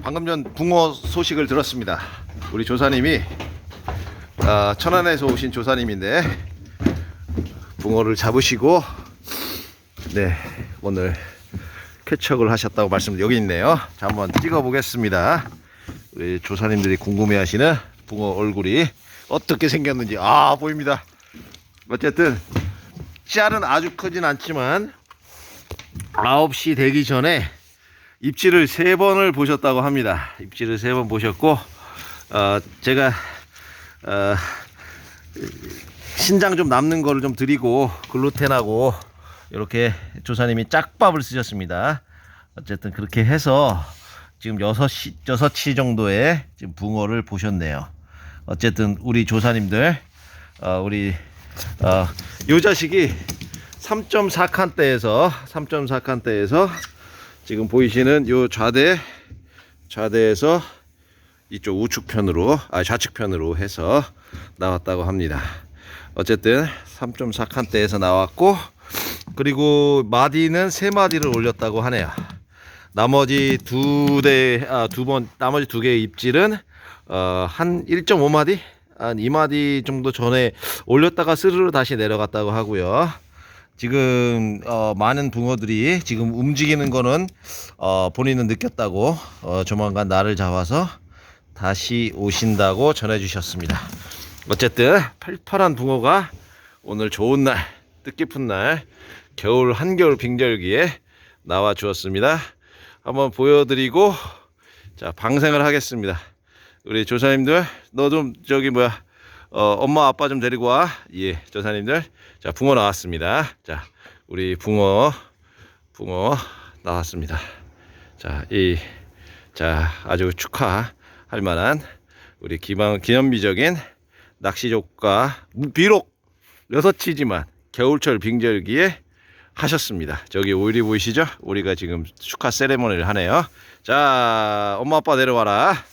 방금 전 붕어 소식을 들었습니다. 우리 조사님이 아, 천안에서 오신 조사님인데 붕어를 잡으시고 네 오늘 쾌척을 하셨다고 말씀 여기 있네요. 자 한번 찍어 보겠습니다. 우리 조사님들이 궁금해하시는 붕어 얼굴이 어떻게 생겼는지 아 보입니다. 어쨌든 씨알은 아주 크진 않지만 9시 되기 전에 입질을 세 번을 보셨다고 합니다. 입질을 세 번 보셨고, 어, 제가, 어, 신장 좀 남는 거를 좀 드리고, 글루텐하고, 이렇게 조사님이 짝밥을 쓰셨습니다. 어쨌든 그렇게 해서 지금 6시, 6시 정도에 지금 붕어를 보셨네요. 어쨌든 우리 조사님들, 어, 우리, 어, 요 자식이 3.4칸대에서, 3.4칸대에서 지금 보이시는 요 좌대 좌대에서 이쪽 우측편으로 아 좌측편으로 해서 나왔다고 합니다. 어쨌든 3.4 칸대에서 나왔고 그리고 마디는 세 마디를 올렸다고 하네요. 나머지 두대아두 번 나머지 두 개의 입질은 어 한 1.5마디 한 2마디 정도 전에 올렸다가 스르르 다시 내려갔다고 하고요. 지금 어, 많은 붕어들이 지금 움직이는 거는 어, 본인은 느꼈다고 어, 조만간 나를 잡아서 다시 오신다고 전해주셨습니다. 어쨌든 팔팔한 붕어가 오늘 좋은 날 뜻깊은 날 겨울 한겨울 빙절기에 나와 주었습니다. 한번 보여드리고 자 방생을 하겠습니다. 우리 조사님들 너 좀 저기 뭐야 어, 엄마 아빠 좀 데리고 와. 예, 조사님들. 자, 붕어 나왔습니다. 자, 우리 붕어, 붕어 나왔습니다. 자, 이, 자, 아주 축하할 만한 우리 기방, 기념비적인 낚시족과 비록 여섯치지만 겨울철 빙절기에 하셨습니다. 저기 오일이 보이시죠? 우리가 지금 축하 세레모니를 하네요. 자, 엄마 아빠 내려와라.